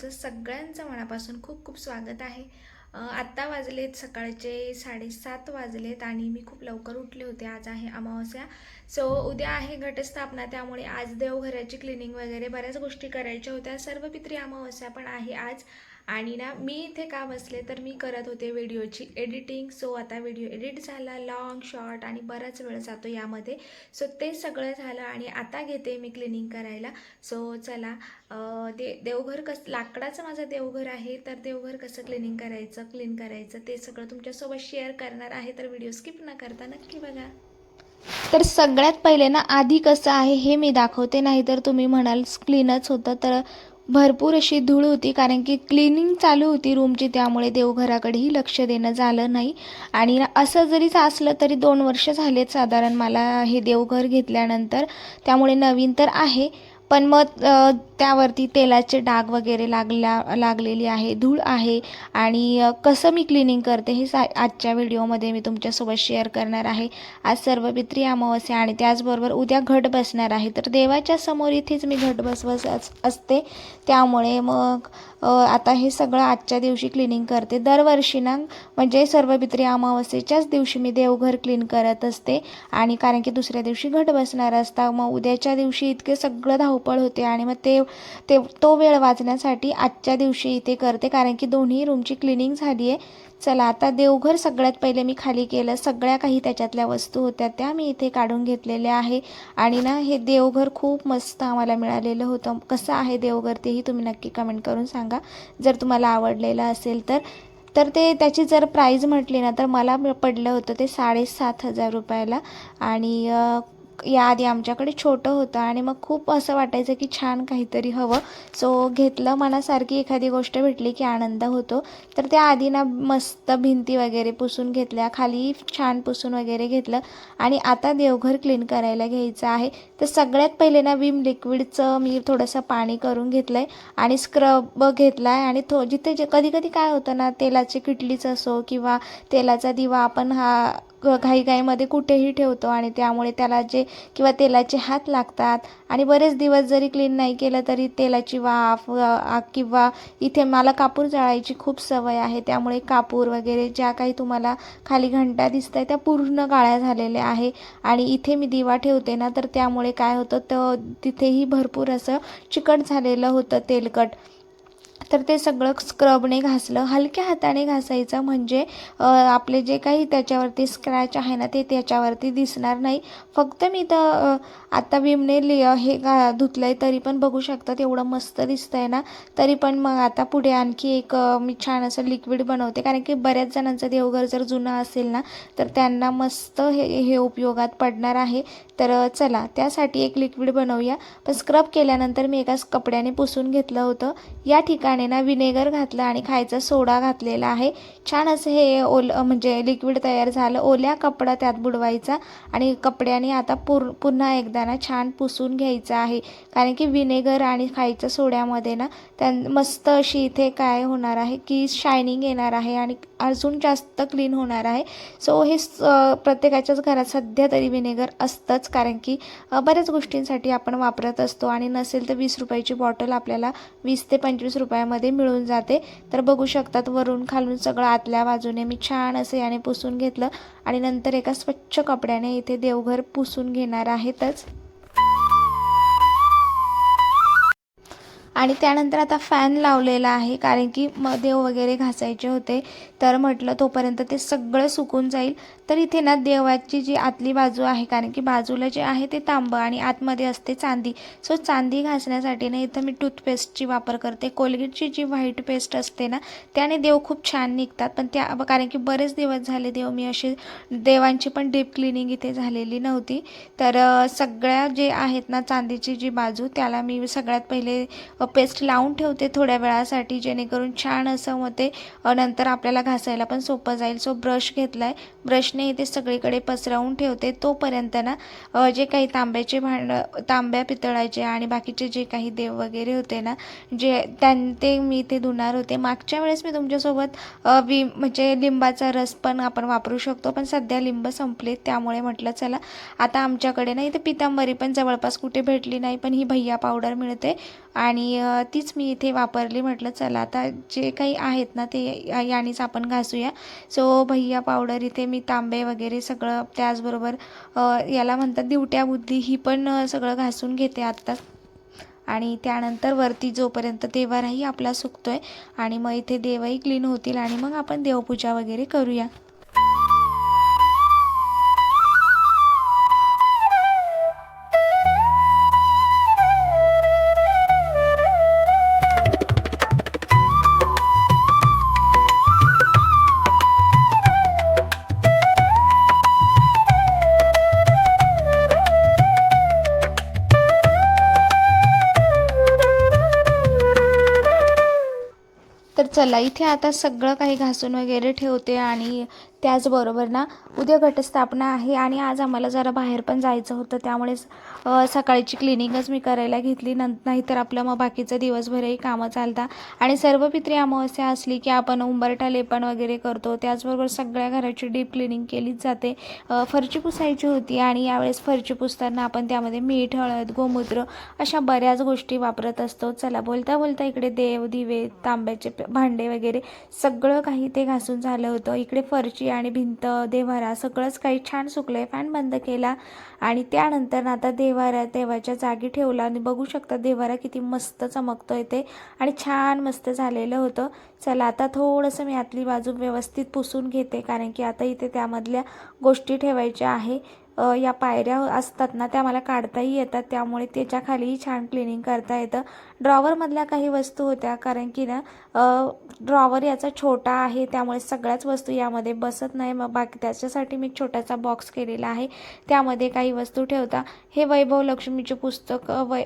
तुमचं सगळ्यांचं मनापासून खूप खूप स्वागत आहे. आत्ता वाजलेत सकाळचे साडेसात वाजलेत आणि मी खूप लवकर उठले होते. आज आहे अमावस्या. सो उद्या आहे घटस्थापना. त्यामुळे आज देवघराची क्लिनिंग वगैरे बऱ्याच गोष्टी करायच्या होत्या. सर्व पित्री अमावस्या पण आहे आज. आणि ना मी इथे का बसले तर मी करत होते व्हिडिओची एडिटिंग. सो आता व्हिडिओ एडिट झाला लॉंग शॉर्ट आणि बराच वेळ जातो यामध्ये. सो ते सगळं झालं आणि आता घेते मी क्लिनिंग करायला. सो चला दे देवघर कस लाकडाचं माझं देवघर आहे तर देवघर कसं क्लिनिंग करायचं क्लीन करायचं ते सगळं तुमच्यासोबत शेअर करणार आहे तर व्हिडिओ स्किप न करता नक्की बघा. तर सगळ्यात पहिले ना आधी कसं आहे हे मी दाखवते नाही तर तुम्ही म्हणाल क्लीनच होतं तर भरपूर अशी धूळ होती कारण की क्लिनिंग चालू होती रूमची त्यामुळे देवघराकडेही लक्ष देणं झालं नाही. आणि असं जरी असलं तरी दोन वर्ष झालेत साधारण मला हे देवघर घेतल्यानंतर. त्यामुळे नवीन तर आहे पण मग त्यावरती तेलाचे डाग वगैरे लागल्या लागलेली आहे धूळ आहे आणि कसं मी क्लिनिंग करते हे सा आजच्या व्हिडिओमध्ये मी तुमच्यासोबत शेअर करणार आहे. आज सर्व पित्री अमावस्या आणि त्याचबरोबर उद्या घट बसणार आहे. तर देवाच्या समोर इथेच मी घट बसवस अस- असते. त्यामुळे मग आता हे सगळं आजच्या दिवशी क्लिनिंग करते. दरवर्षी ना म्हणजे सर्व पित्री अमावस्येच्याच दिवशी मी देवघर क्लीन करत असते. आणि कारण की दुसऱ्या दिवशी घट बसणार असता. मग उद्याच्या दिवशी इतके सगळं धावपळ होते आणि मग ते ते तो वेळ वाचण्यासाठी आजच्या दिवशी इथे करते कारण की दोन्ही रूमची क्लिनिंग झाली आहे. चला आता देवघर सगळ्यात पहिले मी खाली केलं. सगळ्या काही त्याच्यातल्या वस्तू होत्या त्या मी इथे काढून घेतलेल्या आहे. आणि ना हे देवघर खूप मस्त आम्हाला मिळालेलं होतं. कसं आहे देवघर तेही तुम्ही नक्की कमेंट करून सांगा. जर तुम्हाला आवडलेलं असेल तर. तर ते त्याची जर प्राईज म्हटली ना तर मला पडलं होतं ते साडेसात हजार रुपयाला. आणि याआधी आमच्याकडे छोटं होतं आणि मग खूप असं वाटायचं की छान काहीतरी हवं. सो घेतलं. मनासारखी एखादी गोष्ट भेटली की आनंद होतो. तर त्या आधी ना मस्त भिंती वगैरे पुसून घेतल्या. खाली छान पुसून वगैरे घेतलं. आणि आता देवघर क्लीन करायला घ्यायचं आहे. तर सगळ्यात पहिले ना विम लिक्विडचं मी थोडंसं पाणी करून घेतलं आहे आणि स्क्रब घेतला आहे आणि थो जिथे जे कधी कधी काय होतं ना तेलाची किटलीच असो किंवा तेलाचा दिवा आपण हा घाईघाईमध्ये कुठेही ठेवतो आणि त्यामुळे त्याला जे किंवा तेलाचे हात लागतात. आणि बरेच दिवस जरी क्लीन नाही केलं तरी तेलाची वाफ किंवा इथे मला कापूर जाळायची खूप सवय आहे. त्यामुळे कापूर वगैरे ज्या काही तुम्हाला खाली घंटा दिसत आहे त्या पूर्ण काळ्या झालेल्या आहे. आणि इथे मी दिवा ठेवते ना तर त्यामुळे काय होतं तर तिथेही भरपूर असं चिकट झालेलं होतं तेलकट. तर ते सगळं स्क्रबने घासलं. हलक्या हाताने घासायचं म्हणजे आपले जे काही त्याच्यावरती स्क्रॅच आहे ना ते त्याच्यावरती दिसणार नाही. फक्त मी तर आता विमने लि हे गा धुतलं आहे तरी पण बघू शकतात. एवढं मस्त दिसतं आहे ना. तरी पण मग आता पुढे आणखी एक मी छान असं लिक्विड बनवते. कारण की बऱ्याच जणांचं देवघर जर जुनं असेल ना तर त्यांना मस्त हे हे उपयोगात पडणार आहे. तर चला त्यासाठी एक लिक्विड बनवूया. पण स्क्रब केल्यानंतर मी एकाच कपड्याने पुसून घेतलं होतं. या ठिकाणी ना विनेगर घातलं आणि खायचा सोडा घातलेला आहे. छान असं हे ओल म्हणजे लिक्विड तयार झालं. ओल्या कपडा त्यात बुडवायचा आणि कपड्याने आता पुर पुन्हा एकदा ना छान पुसून घ्यायचं आहे. कारण की विनेगर आणि खायच्या सोड्यामध्ये ना त्या मस्त अशी इथे काय होणार आहे की शायनिंग येणार आहे आणि अजून जास्त क्लीन होणार आहे. सो हे स- प्रत्येकाच्याच घरात सध्या तरी विनेगर असतंच. कारण की बऱ्याच गोष्टींसाठी आपण वापरत असतो आणि नसेल तर वीस रुपयाची बॉटल आपल्याला वीस ते पंचवीस रुपयामध्ये मिळून जाते. तर बघू शकतात वरून खालून सगळं आतल्या बाजूने मी छान असं याने पुसून घेतलं आणि नंतर एका स्वच्छ कपड्याने इथे देवघर पुसून घेणार आहेतच. आणि त्यानंतर आता फॅन लावलेला आहे कारण की देव वगैरे घासायचे होते. तर म्हटलं तोपर्यंत ते सगळं सुकून जाईल. तर इथे ना देवाची जी आतली बाजू आहे कारण की बाजूला जे आहे ते तांबं आणि आतमध्ये असते चांदी. सो चांदी घासण्यासाठी ना इथं मी टूथपेस्टची वापर करते. कोलगेटची जी व्हाईट पेस्ट असते ना त्याने देव खूप छान निघतात. पण त्या कारण की बरेच दिवस झाले देव मी असे देवांची पण डीप क्लिनिंग इथे झालेली नव्हती. तर सगळ्या जे आहेत ना चांदीची जी बाजू त्याला मी सगळ्यात पहिले पेस्ट लावून ठेवते थोड्या वेळासाठी जेणेकरून छान असं मग ते नंतर आपल्याला घासायला पण सोपं जाईल. सो ब्रश घेतला आहे ब्रशने इथे सगळीकडे पसरवून ठेवते. तोपर्यंत ना जे काही तांब्याचे भांडं तांब्या पितळाचे आणि बाकीचे जे काही देव वगैरे होते ना जे त्यां ते मी इथे धुणार होते. मागच्या वेळेस मी तुमच्यासोबत वि म्हणजे लिंबाचा रस पण आपण वापरू शकतो पण सध्या लिंब संपले त्यामुळे म्हटलं चला आता आमच्याकडे ना इथे पितांबरी पण जवळपास कुठे भेटली नाही पण ही भैया पावडर मिळते. आणि आणि तीच मी इथे वापरली. म्हटलं चला आता जे काही आहेत ना ते यानीच यानेच आपण घासूया. सो भैया पावडर इथे मी तांबे वगैरे सगळं त्याचबरोबर याला म्हणतात दिवट्या बुद्धी ही पण सगळं घासून घेते आत्ता आणि त्यानंतर वरती जोपर्यंत देवाराही आपला सुकतोय आणि मग इथे देवही क्लीन होतील आणि मग आपण देवपूजा वगैरे करूया. चला इथे आता सगळं काही घासून वगैरे ठेवते आणि त्याचबरोबर ना उद्या घटस्थापना आहे आणि आज आम्हाला जरा बाहेर पण जायचं होतं त्यामुळे सकाळची क्लिनिंगच मी करायला घेतली न नाहीतर आपलं मग बाकीचं दिवसभरही कामं चालता. आणि सर्व पित्री अमावस्या असली की आपण उंबरठा लेपन वगैरे करतो त्याचबरोबर सगळ्या घराची डीप क्लिनिंग केलीच जाते. फरची पुसायची होती आणि यावेळेस फरची पुसताना आपण त्यामध्ये मीठ हळद गोमूत्र अशा बऱ्याच गोष्टी वापरत असतो. चला बोलता बोलता इकडे देव दिवे तांब्याचे भांडे वगैरे सगळं काही ते घासून झालं होतं. इकडे फरची आणि भिंत देवारा सगळंच काही छान सुकलं आहे फॅन बंद केला आणि त्यानंतर ना आता देवारा देवाच्या जागी ठेवला आणि बघू शकता देवारा किती मस्त चमकतोय ते आणि छान मस्त झालेलं होतं. चला आता थोडंसं मी आतली बाजू व्यवस्थित पुसून घेते कारण की आता इथे त्यामधल्या गोष्टी ठेवायच्या आहे. या पायऱ्या असतात ना त्या मला काढताही येतात त्यामुळे त्याच्याखालीही छान क्लिनिंग करता येतं. ड्रॉवरमधल्या काही वस्तू होत्या कारण की ना ड्रॉवर याचा छोटा आहे त्यामुळे सगळ्याच वस्तू यामध्ये बसत नाही. मग बाकी त्याच्यासाठी मी छोटासा बॉक्स केलेला आहे. त्यामध्ये काही वस्तू ठेवता. हे वैभव लक्ष्मीचे पुस्तक वै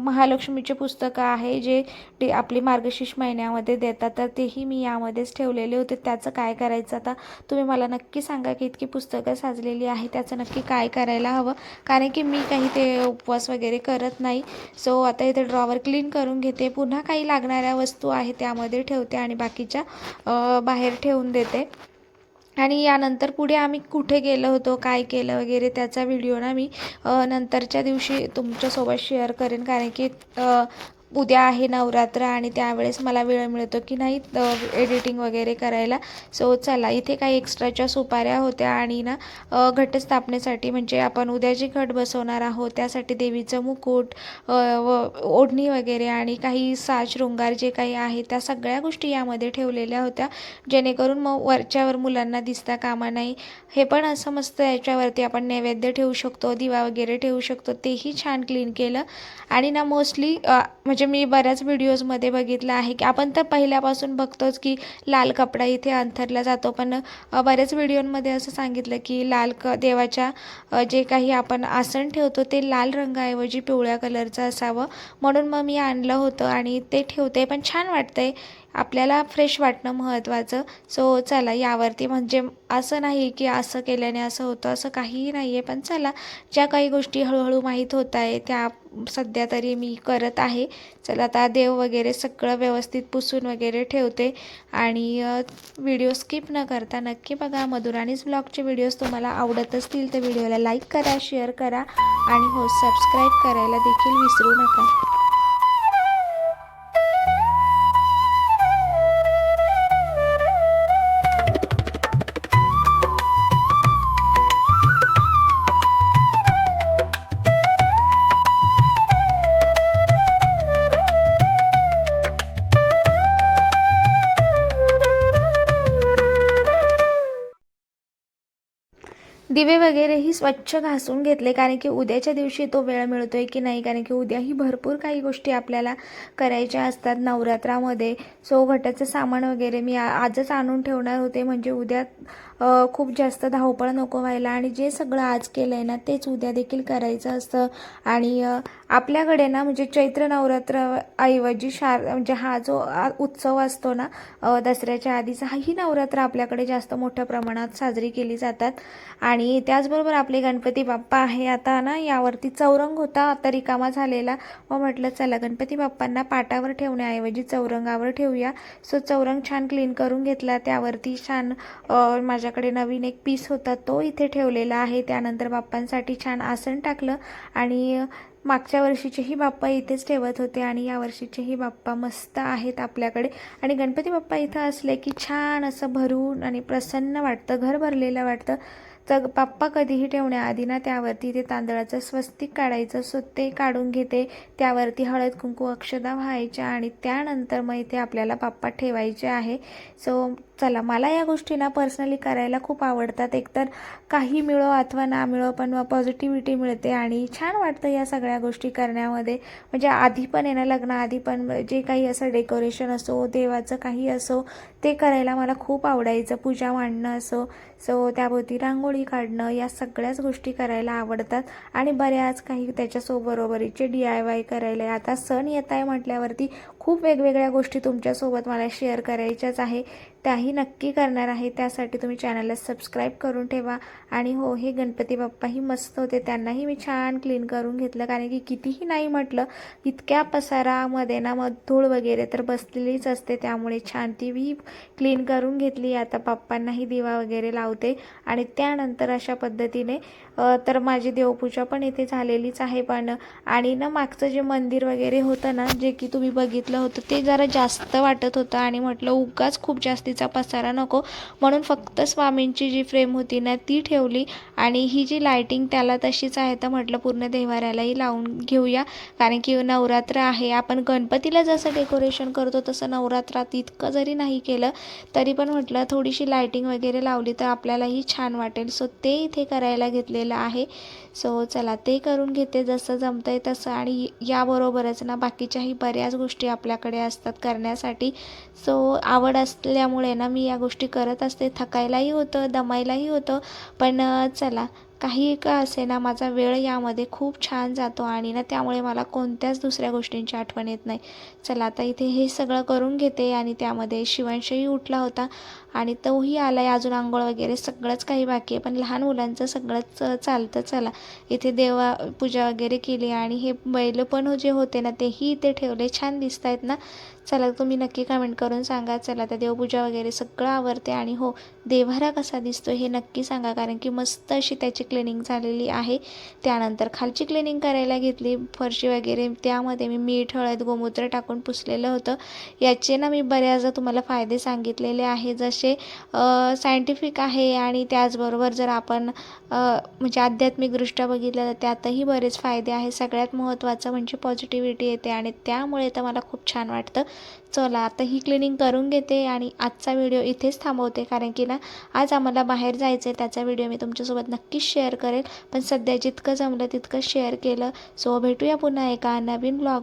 महालक्ष्मीचे पुस्तकं आहे जे ते आपली मार्गशीर्ष महिन्यामध्ये देतात. तर तेही मी यामध्येच ठेवलेले होते. त्याचं काय करायचं आता? तुम्ही मला नक्की सांगा की इतकी पुस्तकं साजलेली आहे. त्याचं नक्की काय करायला हवं? कारण की मी काही ते उपवास वगैरे करत नाही. सो आता इथे ड्रॉवर क्लीन करून घेते. पुन्हा काही लागणाऱ्या वस्तू आहे त्यामध्ये ठेवते आणि बाकीच्या बाहेर ठेवून देते. आणि यानंतर पुढे आम्ही कुठे गेलो होतो काय केलं वगैरे त्याचा व्हिडिओ ना मी नंतरच्या दिवशी तुमच्यासोबत शेअर करेन. कारण की उद्या आहे नवरात्र आणि त्यावेळेस मला वेळ मिळतो की नाही एडिटिंग वगैरे करायला. सो चला इथे काही एक्स्ट्राच्या सुपाऱ्या होत्या आणि ना घट घटस्थापनेसाठी म्हणजे आपण उद्या जे घट बसवणार आहोत त्यासाठी देवीचं मुकुट व ओढणी वगैरे आणि काही साज शृंगार जे काही आहे त्या सगळ्या गोष्टी यामध्ये ठेवलेल्या होत्या. जेणेकरून मग वरच्यावर मुलांना दिसता कामा नाही. हे पण असं मस्त याच्यावरती आपण नैवेद्य ठेवू शकतो दिवा वगैरे ठेवू शकतो तेही छान क्लीन केलं. आणि ना मोस्टली म्हणजे म्हणजे मी बऱ्याच व्हिडिओजमध्ये बघितलं आहे की आपण तर पहिल्यापासून बघतोच की लाल कपडा इथे अंथरला जातो. पण बऱ्याच व्हिडिओमध्ये असं सांगितलं की लाल क देवाच्या जे काही आपण आसन ठेवतो ते लाल रंगाऐवजी पिवळ्या कलरचं असावं. म्हणून मग मी आणलं होतं आणि ते ठेवते. पण छान वाटतंय आपल्याला फ्रेश वाटणं महत्त्वाचं सो चला यावरती म्हणजे असं नाही की असं केल्याने असं होतं असं काहीही नाही आहे पण चला ज्या काही गोष्टी हळूहळू माहीत होत आहे त्या सध्या तरी मी करत आहे. चला आता देव वगैरे सगळं व्यवस्थित पुसून वगैरे ठेवते. आणि व्हिडिओ स्किप न करता नक्की बघा मधुराणीच ब्लॉगचे व्हिडिओज तुम्हाला आवडत असतील तर व्हिडिओला लाईक करा शेअर करा. आणि हो सबस्क्राईब करायला देखील विसरू नका. दिवे वगैरेही स्वच्छ घासून घेतले कारण की उद्याच्या दिवशी तो वेळ मिळतोय की नाही? कारण की उद्याही भरपूर काही गोष्टी आपल्याला करायच्या असतात नवरात्रामध्ये. सो घटाचं सामान वगैरे मी आजच आणून ठेवणार होते. म्हणजे उद्या खूप जास्त धावपळ नको व्हायला. आणि जे सगळं आज केलं आहे ना तेच उद्या देखील करायचं असतं. आणि आपल्याकडे ना म्हणजे चैत्र नवरात्र ऐवजी शार म्हणजे हा जो उत्सव असतो ना दसऱ्याच्या आधीचा हाही नवरात्र आपल्याकडे जास्त मोठ्या प्रमाणात साजरी केली जातात. आणि त्याचबरोबर आपले गणपती बाप्पा आहे आता ना यावरती चौरंग होता आता रिकामा झालेला. व म्हटलं चला गणपती बाप्पांना पाटावर ठेवण्याऐवजी चौरंगावर ठेवूया. सो चौरंग छान क्लीन करून घेतला. त्यावरती छान माझ्याकडे नवीन एक पीस होता तो इथे ठेवलेला आहे. त्यानंतर बाप्पांसाठी छान आसन टाकलं. आणि मागच्या वर्षीचेही बाप्पा इथेच ठेवत होते आणि या वर्षीचेही बाप्पा मस्त आहेत आपल्याकडे. आणि गणपती बाप्पा इथं असले की छान असं भरून आणि प्रसन्न वाटतं घर भरलेलं वाटतं. तर बाप्पा कधीही ठेवण्याआधी ना त्यावरती ते तांदळाचं स्वस्तिक काढायचं सो ते काढून घेते. त्यावरती हळद कुंकू अक्षदा व्हायच्या आणि त्यानंतर मग इथे आपल्याला बाप्पा ठेवायचे आहे. सो चला मला या गोष्टी ना पर्सनली करायला खूप आवडतात. एकतर काही मिळो अथवा ना मिळो पण पॉझिटिव्हिटी मिळते आणि छान वाटतं या सगळ्या गोष्टी करण्यामध्ये. म्हणजे आधी पण आहे ना लग्नाआधी पण जे काही असं डेकोरेशन असो देवाचं काही असो ते करायला मला खूप आवडायचं. पूजा मांडणं असो सो त्याभोवती रांगोळी काढणं या सगळ्याच गोष्टी करायला आवडतात. आणि बऱ्याच काही त्याच्यासोबरोबरीचे डी आय वाय करायला. आता सण येत आहे म्हटल्यावरती खूप वेगवेगळ्या गोष्टी तुमच्यासोबत मला शेअर करायच्याच आहे. त्याही नक्की करणार आहे. त्यासाठी तुम्ही चॅनलला सबस्क्राईब करून ठेवा. आणि हो हे गणपती बाप्पाही मस्त होते. त्यांनाही मी छान क्लीन करून घेतलं. कारण की कितीही नाही म्हटलं इतक्या पसारामध्ये ना मग धूळ वगैरे तर बसलेलीच असते. त्यामुळे छान तीही क्लीन करून घेतली. आता बाप्पांनाही दिवा वगैरे लावते. आणि त्यानंतर अशा पद्धतीने तर माझी देवपूजा पण इथे झालेलीच आहे पण आणि ना मागचं जे मंदिर वगैरे होतं ना जे की तुम्ही बघितलं होतं ते जरा जास्त वाटत होतं आणि म्हटलं उगाच खूप जास्तीचा पसारा नको. म्हणून फक्त स्वामींची जी फ्रेम होती ना ती ठेवली आणि ही जी लायटिंग त्याला तशीच आहे तर म्हटलं पूर्ण देवाऱ्यालाही लावून घेऊया. कारण की नवरात्र आहे आपण गणपतीला जसं डेकोरेशन करतो तसं नवरात्रात इतकं जरी नाही केलं तरी पण म्हटलं थोडीशी लायटिंग वगैरे लावली तर आपल्यालाही छान वाटेल. सो ते इथे करायला घेतलेलं आहे. सो चला ते करून घेते. जसं जमतंय तसं. आणि याबरोबरच ना बाकीच्याही बऱ्याच गोष्टी आपल्याकडे असतात करण्यासाठी. सो आवड असल्यामुळे ना मी या गोष्टी करत असते. थकायलाही होतं दमायलाही होतं. पण चला काही का असे ना माझा वेळ यामध्ये खूप छान जातो. आणि ना त्यामुळे मला कोणत्याच दुसऱ्या गोष्टींची आठवण येत नाही. चला आता इथे हे सगळं करून घेते. आणि त्यामध्ये शिवांशही उठला होता. आणि तोही आला आहे अजून आंघोळ वगैरे सगळंच काही बाकी आहे. पण लहान मुलांचं सगळंच चालतं. चला इथे देवा पूजा वगैरे केली आणि हे बैल पण जे होते ना तेही इथे ठेवले. छान दिसत आहेत ना? चला तुम्ही नक्की कमेंट करून सांगा. चला त्या देवपूजा वगैरे सगळं आवडते आणि हो देव्हारा कसा दिसतो हे नक्की सांगा. कारण की मस्त अशी त्याची क्लिनिंग झालेली आहे. त्यानंतर खालची क्लिनिंग करायला घेतली फरशी वगैरे. त्यामध्ये मी मीठ हळद गोमूत्र टाकून पुसलेलं होतं. याचे ना मी बऱ्याचदा तुम्हाला फायदे सांगितलेले आहे. जसे सायंटिफिक आहे आणि त्याचबरोबर जर आपण म्हणजे आध्यात्मिकदृष्ट्या बघितलं तर त्यातही बरेच फायदे आहे सगळ्यात महत्त्वाचं म्हणजे पॉझिटिव्हिटी येते आणि त्यामुळे तर मला खूप छान वाटतं. चला आता ही क्लिनिंग करून घेते आणि आजचा व्हिडिओ इथेच थांबवते. कारण की ना आज आम्हाला बाहेर जायचं आहे त्याचा व्हिडिओ मी तुमच्यासोबत नक्कीच शेअर करेल. पण सध्या जितकं जमलं तितकं शेअर केलं. सो भेटूया पुन्हा एका नवीन ब्लॉग